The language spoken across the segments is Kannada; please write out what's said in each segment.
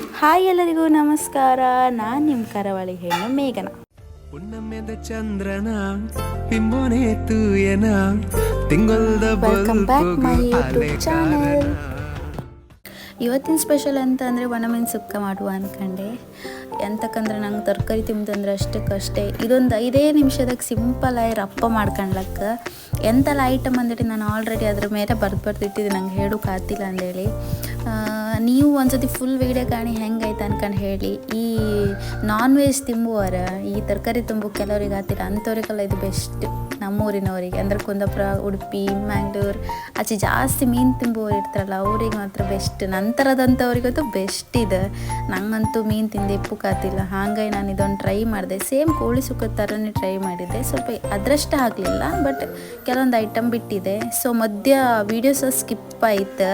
ಹಾಯ್ ಎಲ್ಲರಿಗೂ ನಮಸ್ಕಾರ. ನಾನು ನಿಮ್ ಕರಾವಳಿ ಹೆಣ್ಣು ಮೇಘನ. ಪುಣ್ಣಮ್ಮೆದ ಚಂದ್ರನ ಬಿಂಬೋನೆ ತೂಯನ ತಿಂಗೊಲ್ದ welcome back my YouTube channel ಇವತ್ತಿನ ಸ್ಪೆಷಲ್ ಅಂತ ಅಂದರೆ ಒಣಮೀನು ಸುಕ್ಕ ಮಾಡುವ ಅಂದ್ಕೊಂಡೆ ಎಂತಕ್ಕಂದ್ರೆ ನಂಗೆ ತರಕಾರಿ ತಿಂತಂದ್ರೆ ಅಷ್ಟಕ್ಕಷ್ಟೇ ಇದೊಂದು ಐದೇ ನಿಮಿಷದಾಗ ಸಿಂಪಲ್ ಆಗಿ ರಪ್ಪ ಮಾಡ್ಕೊಂಡ್ಲಕ್ಕ. ಎಂತೆಲ್ಲ ಐಟಮ್ ಅಂದೇಳಿ ನಾನು ಆಲ್ರೆಡಿ ಅದ್ರ ಮೇಲೆ ಬರ್ದು ಬರ್ದು ಇಟ್ಟಿದ್ದೆ ನಂಗೆ ಹೇಳೋಕೆ ಆಗ್ತಿಲ್ಲ ಅಂದೇಳಿ. ನೀವು ಒಂದ್ಸತಿ ಫುಲ್ ವೀಡಿಯೋ ಕಾಣಿ ಹೆಂಗೈತೆ ಅನ್ಕೊಂಡು ಹೇಳಿ. ಈ ನಾನ್ ವೆಜ್ ತಿಂಬುವರ ಈ ತರಕಾರಿ ತುಂಬು ಕೆಲವ್ರಿಗೆ ಆಗ್ತಿಲ್ಲ. ಅಂಥವ್ರಿಗೆಲ್ಲ ಇದು ಬೆಸ್ಟ್ ನಮ್ಮೂರಿನವರಿಗೆ. ಅಂದರೆ ಕುಂದಾಪುರ, ಉಡುಪಿ, ಮ್ಯಾಂಗ್ಳೂರು, ಆಚೆ ಜಾಸ್ತಿ ಮೀನು ತಿಂಬುವವರು ಇರ್ತಾರಲ್ಲ, ಅವ್ರಿಗೆ ಮಾತ್ರ ಬೆಸ್ಟ್ ನಂತರದಂಥವ್ರಿಗಂತೂ ಬೆಸ್ಟ್ ಇದೆ. ನಂಗಂತೂ ಮೀನು ತಿಂದು ಇಪ್ಪುಕಾತಿಲ್ಲ ಹಾಗಾಗಿ ನಾನು ಇದೊಂದು ಟ್ರೈ ಮಾಡಿದೆ. ಸೇಮ್ ಕೋಳಿ ಸುಕ್ಕದ ಥರನೇ ಟ್ರೈ ಮಾಡಿದ್ದೆ. ಸ್ವಲ್ಪ ಅದರಷ್ಟು ಆಗಲಿಲ್ಲ ಬಟ್ ಕೆಲವೊಂದು ಐಟಮ್ ಬಿಟ್ಟಿದೆ. ಸೊ ಮಧ್ಯ ವೀಡಿಯೋಸ ಸ್ಕಿಪ್ ಆಯ್ತು.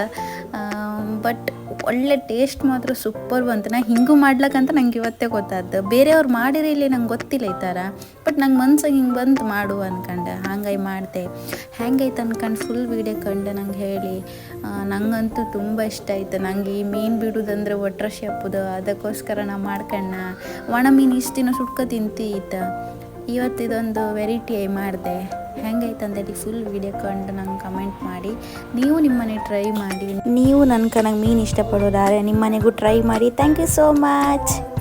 ಬಟ್ ಒಳ್ಳೆ ಟೇಸ್ಟ್ ಮಾತ್ರ ಸೂಪರ್ ಬಂತು. ನಾ ಹಿಂಗೂ ಮಾಡ್ಲಕ್ಕಂತ ನಂಗೆ ಇವತ್ತೇ ಗೊತ್ತಾದ್ದು ಬೇರೆಯವ್ರು ಮಾಡಿರಿ ಇಲ್ಲಿ ನಂಗೆ ಗೊತ್ತಿಲ್ಲ ಈ ಬಟ್ ನಂಗೆ ಮನ್ಸಾಗ ಹಿಂಗೆ ಬಂತು ಮಾಡು ಅನ್ಕಂಡೆ. ಹಂಗಾಗಿ ಮಾಡಿದೆ. ಹೆಂಗೈತೆ ಅನ್ಕಂಡು ಫುಲ್ ವೀಡಿಯೋ ಕಂಡು ನಂಗೆ ಹೇಳಿ. ನಂಗಂತೂ ತುಂಬ ಇಷ್ಟ ಆಯ್ತು. ನಂಗೆ ಈ ಮೀನು ಬಿಡೋದಂದ್ರೆ ಒಟ್ರಶಿ ಹಪ್ಪದು ಅದಕ್ಕೋಸ್ಕರ ನಾ ಮಾಡ್ಕಣ್ಣ ಒಣ ಮೀನು ಇಷ್ಟು ದಿನ ಸುಟ್ಕೊ ತಿಂತೀತ ಇವತ್ತು ಇದೊಂದು ವೆರೈಟಿ ಮಾಡಿದೆ. ಇಲ್ಲಿ ಫುಲ್ ವಿಡಿಯೋ ಕಂಡು ನಂಗೆ ಕಮೆಂಟ್ ಮಾಡಿ. ನೀವು ನಿಮ್ಮನೆ ಟ್ರೈ ಮಾಡಿ. ನೀವು ನನ್ನ ಕನಗೆ ಮೀನು ಇಷ್ಟಪಡೋದಾರೆ ನಿಮ್ಮನೆಗೂ ಟ್ರೈ ಮಾಡಿ. Thank you so much